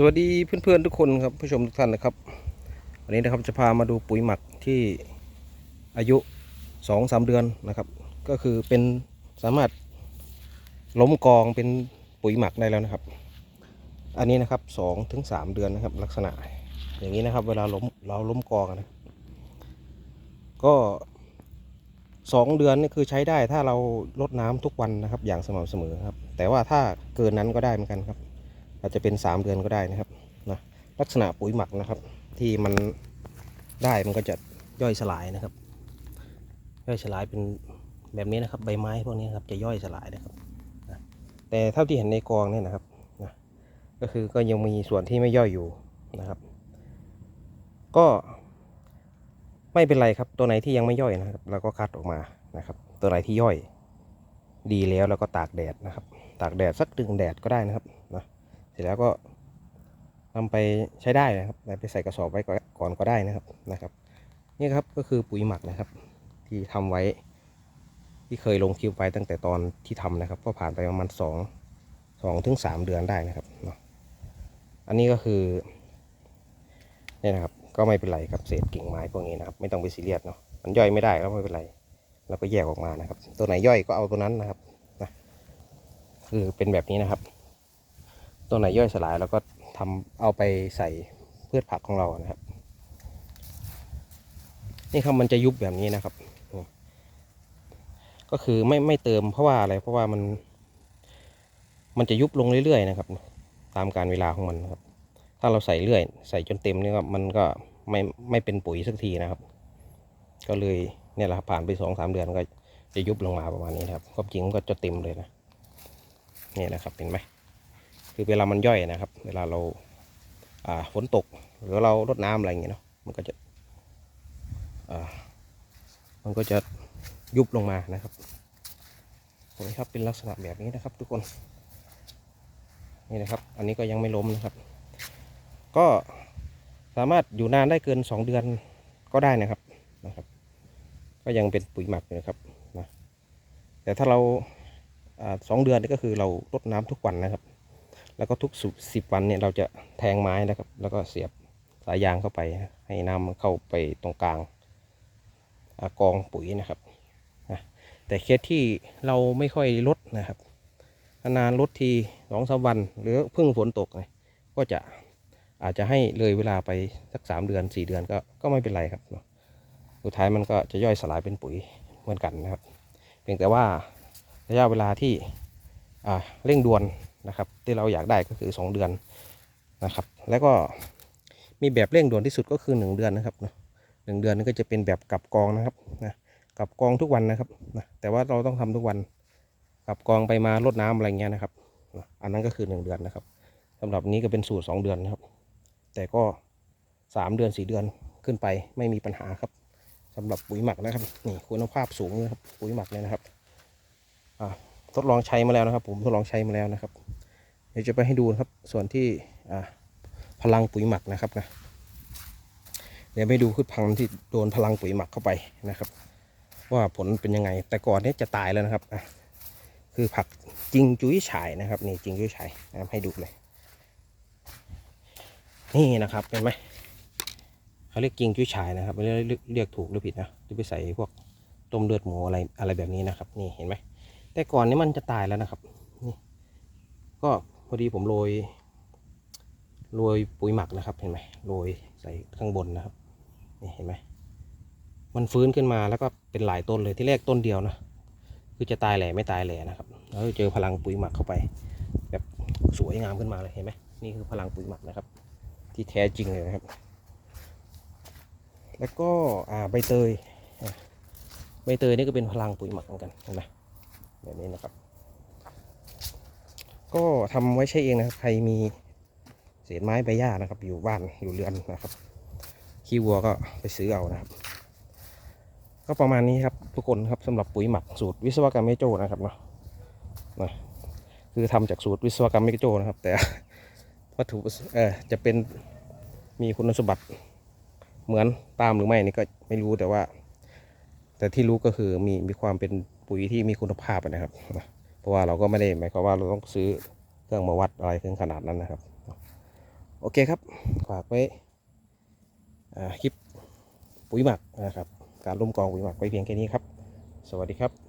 สวัสดีเพื่อนๆทุกคนครับผู้ชมทุกท่านนะครับ วันนี้นะครับจะพามาดูปุ๋ยหมักที่อายุสองสามเดือนนะครับ ก็คือเป็นสามารถล้มกองเป็นปุ๋ยหมักได้แล้วนะครับ อันนี้นะครับสองถึงสามเดือนนะครับ ลักษณะอย่างนี้นะครับ เวลาล้มเราล้มกองนะก็สองเดือนนี่คือใช้ได้ถ้าเราลดน้ำทุกวันนะครับ อย่างสม่ำเสมอครับ แต่ว่าถ้าเกินนั้นก็ได้เหมือนกันครับ อาจจะเป็น 3 เดือนก็ได้นะครับนะลักษณะปุ๋ยหมักนะครับ ที่มันได้มันก็จะย่อยสลายนะครับ ย่อยสลายเป็นแบบนี้นะครับ ใบไม้พวกนี้นครับจะย่อยสลายนะครับนะแต่เท่าที่เห็นในกองเนี่ยนะครับนะก็คือก็ยังมีส่วนที่ไม่ย่อยอยู่นะครับ ก็ไม่เป็นไรครับตัวไหนที่ยังไม่ย่อยนะครับเราก็คัดออกมานะครับ ตัวไหนที่ย่อยดีแล้วเราก็ตากแดดนะครับ ตากแดดสักดึงแดดก็ได้นะครับ ร็จแล้วก็นำไปใช้ได้นะครับไปใส่กระสอบไว้ก่อนก็ได้นะครับนะครับ นี่ครับก็คือปุ๋ยหมักนะครับ ที่ทำไว้ ที่เคยลงคลิปไว้ตั้งแต่ตอนที่ทำนะครับ ก็ผ่านไปประมาณสองสองถึงสามเดือนได้นะครับเนาะอันนี้ก็คือเนี่ยนะครับก็ไม่เป็นไรครับเศษกิ่งไม้พวกนี้นะครับ ไม่ต้องไปซีเรียสเนาะมันย่อยไม่ได้ก็ไม่เป็นไรเราก็แยกออกมานะครับ ตัวไหนย่อยก็เอาตัวนั้นนะครับนะคือเป็นแบบนี้นะครับ ตัวไหนย่อยสลายแล้วก็ทำเอาไปใส่พืชผักของเรานะครับ นี่ครับมันจะยุบแบบนี้นะครับ ก็คือไม่ไม่เติมเพราะว่าอะไรเพราะว่ามัน มันจะยุบลงเรื่อยๆนะครับ ตามการเวลาของมันครับ ถ้าเราใส่เรื่อย ใส่จนเต็มนี่ก็มันก็ไม่ไม่เป็นปุ๋ยสักทีนะครับ ก็เลยเนี่ยแหละครับผ่านไปสองสามเดือนก็จะยุบลงมาประมาณนี้นะครับความจริงก็จะเต็มเลยนะนี่นะครับเห็นไหม คือเวลามันย่อยนะครับ เวลาเราอ่าฝนตก หรือเรารดน้ำอะไรอย่างเงี้ยเนาะมันก็จะมันก็จะยุบลงมานะครับนี่ครับเป็นลักษณะแบบนี้นะครับ ทุกคนนี่นะครับ อันนี้ก็ยังไม่ล้มนะครับ ก็สามารถอยู่นานได้เกิน 2 เดือนก็ได้นะครับนะครับ ก็ยังเป็นปุ๋ยหมักอยู่นะครับนะแต่ถ้าเราสองเดือนนี่ก็คือเรารดน้ำทุกวันนะครับ แล้วก็ทุกสิบวันเนี่ยเราจะแทงไม้นะครับ แล้วก็เสียบสายยางเข้าไป ให้น้ำมันเข้าไปตรงกลางอกองปุ๋ยนะครับนะแต่เคสที่เราไม่ค่อยลดนะครับนานลดทีสองสามวันหรือเพิ่งฝนตกไงก็จะอาจจะให้เลยเวลาไปสักสามเดือนสี่เดือนก็ก็ไม่เป็นไรครับเนาะสุดท้ายมันก็จะย่อยสลายเป็นปุ๋ยเหมือนกันนะครับ เพียงแต่ว่าระยะเวลาที่เร่งด่วน นะครับ ที่เราอยากได้ก็คือ 2 เดือนนะครับ แล้วก็มีแบบเร่งด่วนที่สุดก็คือ 1 เดือนนะครับหนึ่งเดือนนี่ก็จะเป็นแบบกลับกองนะครับนะกลับกองทุกวันนะครับนะแต่ว่าเราต้องทำทุกวันกลับกองไปมาลดน้ำอะไรเงี้ยนะครับนะอันนั้นก็คือ 1 เดือนนะครับสำหรับนี้ก็เป็นสูตร 2 เดือนนะครับ แต่ก็ 3 เดือน 4 เดือนขึ้นไปไม่มีปัญหาครับสำหรับปุ๋ยหมักนะครับนี่คุณภาพสูงนะครับปุ๋ยหมักเนี่ยนะครับอ่าทดลองใช้มาแล้วนะครับ ผมทดลองใช้มาแล้วนะครับ เดี๋ยวจะไปให้ดูนะครับ ส่วนที่พลังปุ๋ยหมักนะครับนะเดี๋ยวไปดูพืชพันธุ์ที่โดนพลังปุ๋ยหมักเข้าไปนะครับ ว่าผลเป็นยังไง แต่ก่อนนี้จะตายแล้วนะครับคือผักจิงจุ้ยฉายนะครับนี่จิงจุ้ยฉายนะให้ดูเลย นี่นะครับเห็นไหมเขาเรียกจิงจุ้ยฉายนะครับไม่ได้เรียกเรียกถูกหรือผิดนะที่ไปใส่พวกต้มเลือดหมูอะไรอะไรแบบนี้นะครับ นี่เห็นไหมแต่ก่อนนี้มันจะตายแล้วนะครับนี่ก็ พอดีผมโรยโรยปุ๋ยหมักนะครับเห็นไหมโรยใส่ข้างบนนะครับนี่เห็นไหมมันฟื้นขึ้นมาแล้วก็เป็นหลายต้นเลยที่แรกต้นเดียวนะคือจะตายแหล่ไม่ตายแหล่นะครับแล้วเจอพลังปุ๋ยหมักเข้าไป แบบสวยงามขึ้นมาเลยเห็นไหมนี่คือพลังปุ๋ยหมักนะครับ ที่แท้จริงเลยนะครับ แล้วก็อ่าใบเตยใบเตยนี่ก็เป็นพลังปุ๋ยหมักเหมือนกันเห็นไหมแบบนี้นะครับ ก็ทำไว้ใช้เองนะครับ ใครมีเศษไม้ใบหญ้านะครับ อยู่บ้านอยู่เรือนนะครับ ขี้วัวก็ไปซื้อเอานะครับ ก็ประมาณนี้ครับทุกคนครับสำหรับปุ๋ยหมักสูตรวิศวกรรมเมโจนะครับเนาะนะคือทำจากสูตรวิศวกรรมเมโจนะครับ แต่วัตถุเออจะเป็นมีคุณสมบัติเหมือนตามหรือไม่นี่ก็ไม่รู้แต่ว่า แต่ที่รู้ก็คือมีมีความเป็นปุ๋ยที่มีคุณภาพนะครับนะ เพราะว่าเราก็ไม่ได้หมายความว่าเราต้องซื้อเครื่องมาวัดอะไรถึงขนาดนั้นนะครับ โอเคครับฝากไว้คลิปปุ๋ยหมักนะครับ การร่วมกองปุ๋ยหมักไว้เพียงแค่นี้ครับ สวัสดีครับ